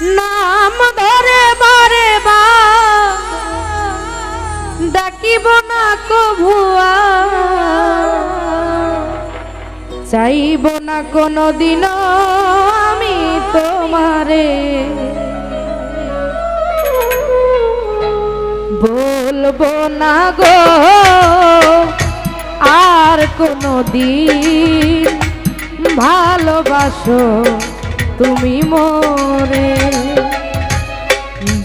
নাম ধরে বারে বা। ডাকিব না কভুয়া। চাইব না কোনো দিন আমি তোমারে। বলব না গো, আর কোনো দিন ভালোবাসো তুমি মোরে।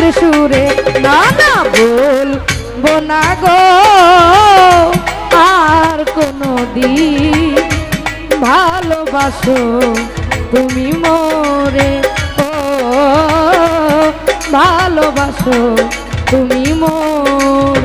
সুর সুরে না না বোনা না গো। আর কোনো দিন ভালোবাসো তুমি মোরে। ও, ভালোবাসো তুমি মোরে।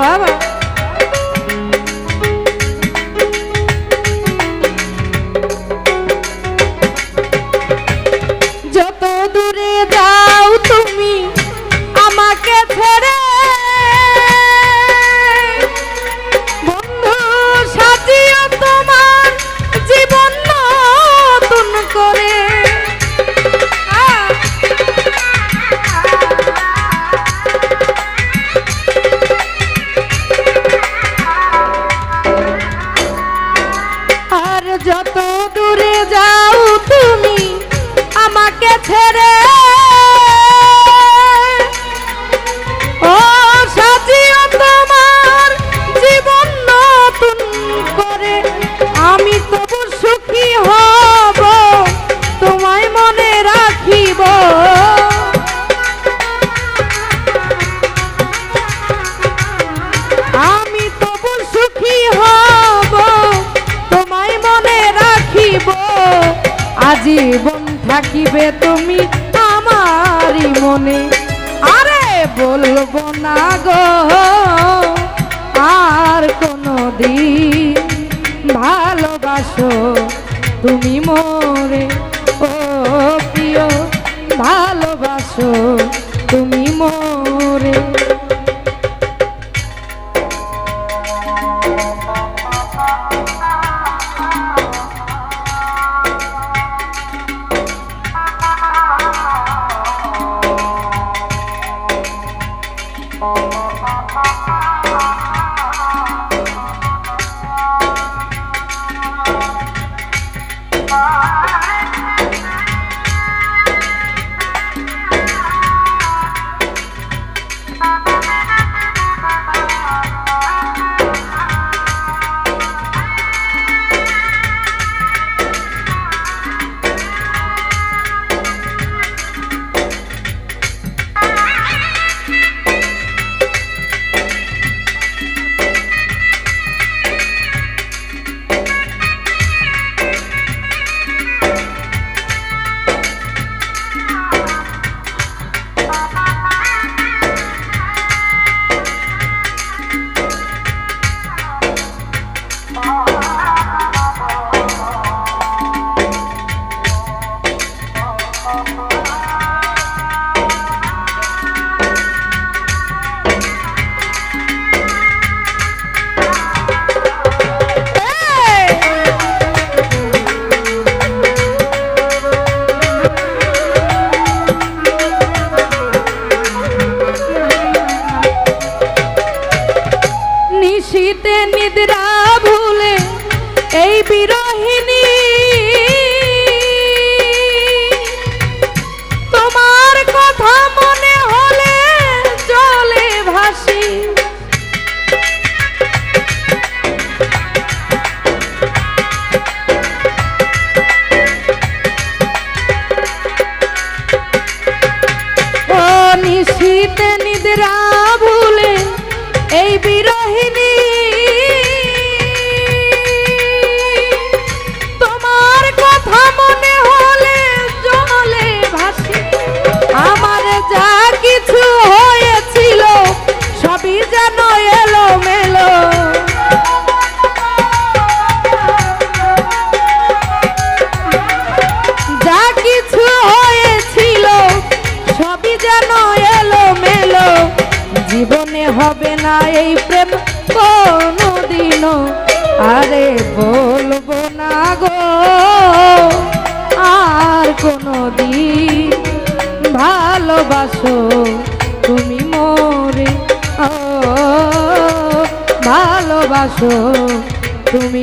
Bye bye. জীবন থাকিবে তুমি আমারই মনে। আরে বলব না গো, আর কোনো দিন ভালোবাসো তুমি মোরে। ও প্রিয়, ভালোবাসো গো আর কোনো দিন ভালোবাসো তুমি মোরে। ও ভালোবাসো তুমি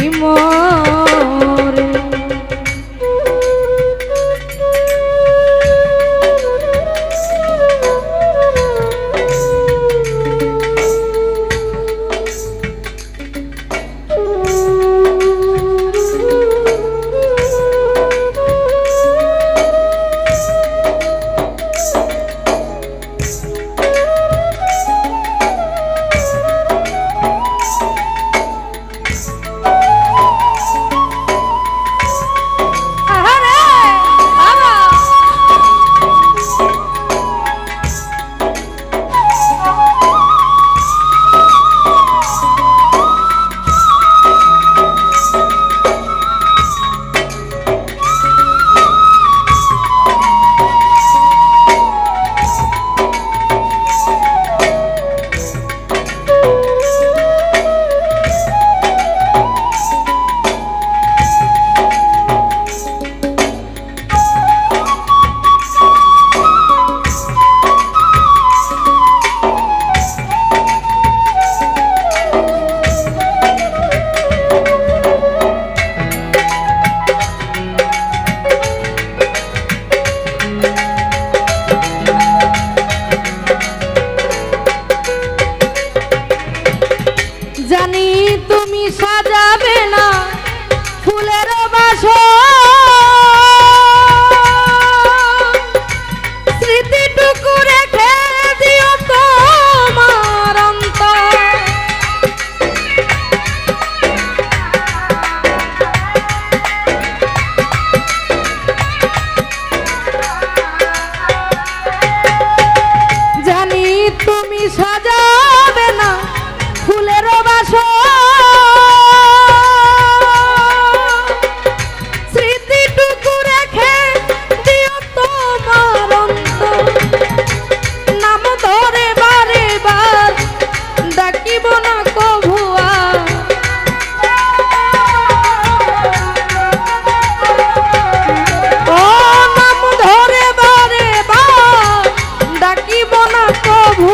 না প্রভু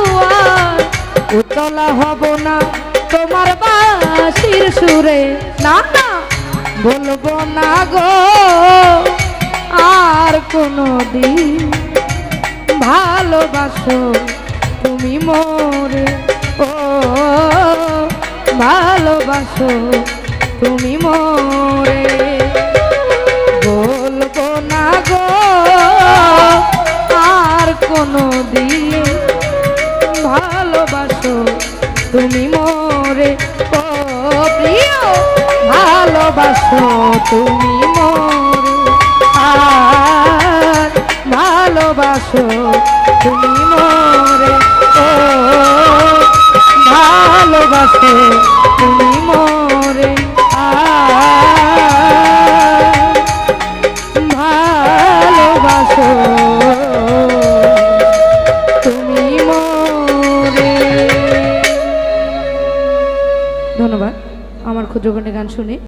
উতলা হব না তোমার বাসির সুরে। না না। বলব না গো, আর কোনো দিন ভালোবাসো তুমি মোরে। ও, ভালোবাসো তুমি মোর। মোরে ও ভালোবাসো তুমি মোরে। ভালোবাসো তুমি মোরে। ধন্যবাদ আমার ক্ষুদ্র গান শুনে।